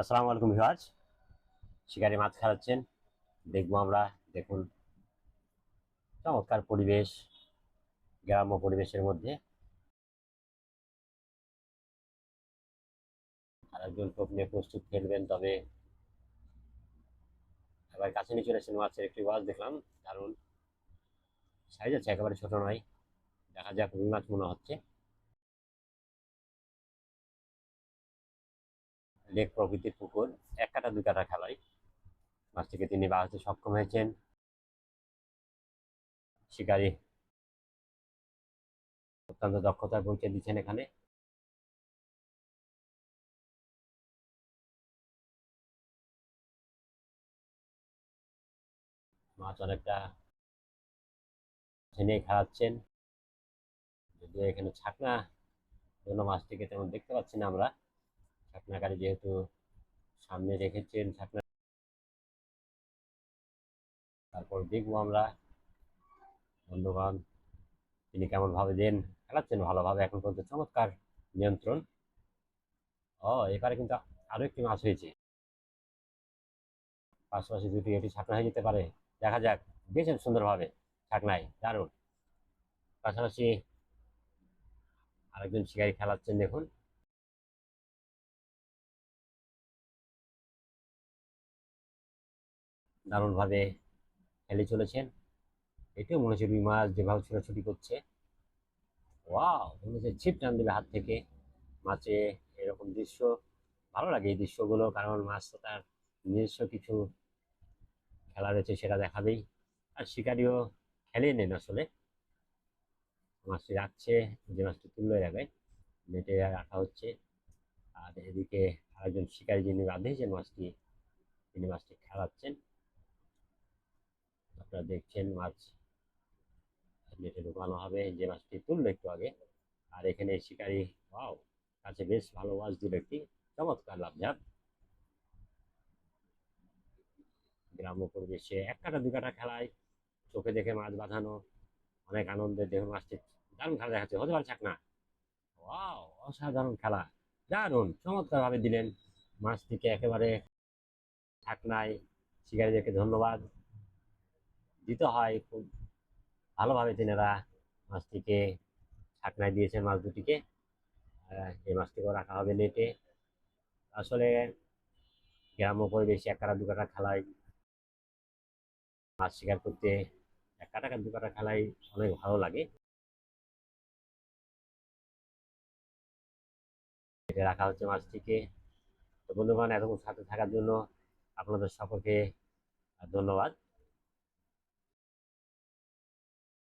আসসালামু আলাইকুম ভিউয়ার্স। শিকারি মাছ খাওয়াচ্ছেন। দেখব আমরা, দেখুন। চমৎকার পরিবেশ, গ্রাম্য পরিবেশের মধ্যে। আর একজন টোপ নিয়ে প্রস্তুত ফেলবেন তবে। এবার কাছে নিয়ে চলে এসেছেন মাছের একটি ওয়াজ দেখলাম, দারুণ। সাইজ আছে, একেবারে ছোট নয়। দেখা যাক রুই মাছ মনে হচ্ছে। লেক প্রকৃতির পুকুর, এক কাটা, দুই কাটা খেলায় মাছটিকে তিনি বাড়াতে সক্ষম হয়েছেন। শিকারী অত্যন্ত দক্ষতার পরিচয় দিচ্ছেন এখানে। মাছ অনেকটা টেনে খেলাচ্ছেন যদিও এখানে ছাকনা জন্য মাছটিকে তেমন দেখতে পাচ্ছি না আমরা। ছাকনাকারী যেহেতু সামনে রেখেছেন ছাকনা তারপর দেখব আমরা। বন্ধুগণ, তিনি কেমন ভাবে দেন? খেলাচ্ছেন ভালোভাবে, এখন পর্যন্ত চমৎকার নিয়ন্ত্রণ। ও, এবারে কিন্তু আরও একটি মাছ হয়েছে। পাশাপাশি দুটি, এটি ছাকনা হয়ে যেতে পারে। দেখা যাক দিয়েছেন সুন্দরভাবে ছাকনায় দারুণ। পাশাপাশি আরেকজন শিকারী খেলাচ্ছেন, দেখুন। দারুণভাবে খেলে চলেছেন। এটিও মনে হচ্ছে রুই মাছ যেভাবে ছোটাছুটি করছে। ওয়াও, মনে হচ্ছে ছিপ টান দেবে হাত থেকে। মাছে এরকম দৃশ্য, ভালো লাগে এই দৃশ্যগুলো কারণ মাছ তো তার নিজস্ব কিছু খেলা রয়েছে সেটা দেখাবেই। আর শিকারিও খেলেই নেন আসলে। মাছটি রাখছে, যে মাছটি তুলে রাখবে নেটে রাখা হচ্ছে। আর এদিকে আরেকজন শিকারী যিনি বাঁধিয়েছেন মাছটি, তিনি মাছটি খেলাচ্ছেন। আপনারা দেখছেন মাছ নেটে ঢুকানো হবে, যে মাছটি তুললো একটু আগে। আর এখানে শিকারি, ওয়াও, কাছে বেশ ভালো মাছ দিল একটি চমৎকার লাভ লাভঝাপ গ্রাম্য পরিবেশে এক কাটা দু কাটা খেলায় চোখে দেখে মাছ বাঁধানো, অনেক আনন্দে দেখুন মাছটি দারুণ খেলা দেখাচ্ছে। হতে পারছে না ওয়াও, অসাধারণ খেলা। দারুণ চমৎকার ভাবে দিলেন মাছটিকে একেবারে। ঠাকনায় শিকারীদেরকে ধন্যবাদ। দিতে হয় খুব ভালোভাবে তেনারা মাছটিকে ছাকনায় দিয়েছেন মাছ দুটিকে। এই মাছটিকেও রাখা হবে নেটে। আসলে গ্রাম্য পরিবেশে এক কাটা, দু কাটা খেলায় মাছ শিকার করতে এক কাটা, দু কাটা খেলায় অনেক ভালো লাগে। এটা রাখা হচ্ছে মাছটিকে। তো বন্ধুগণ, এতক্ষণ সাথে থাকার জন্য আপনাদের সকলকে ধন্যবাদ।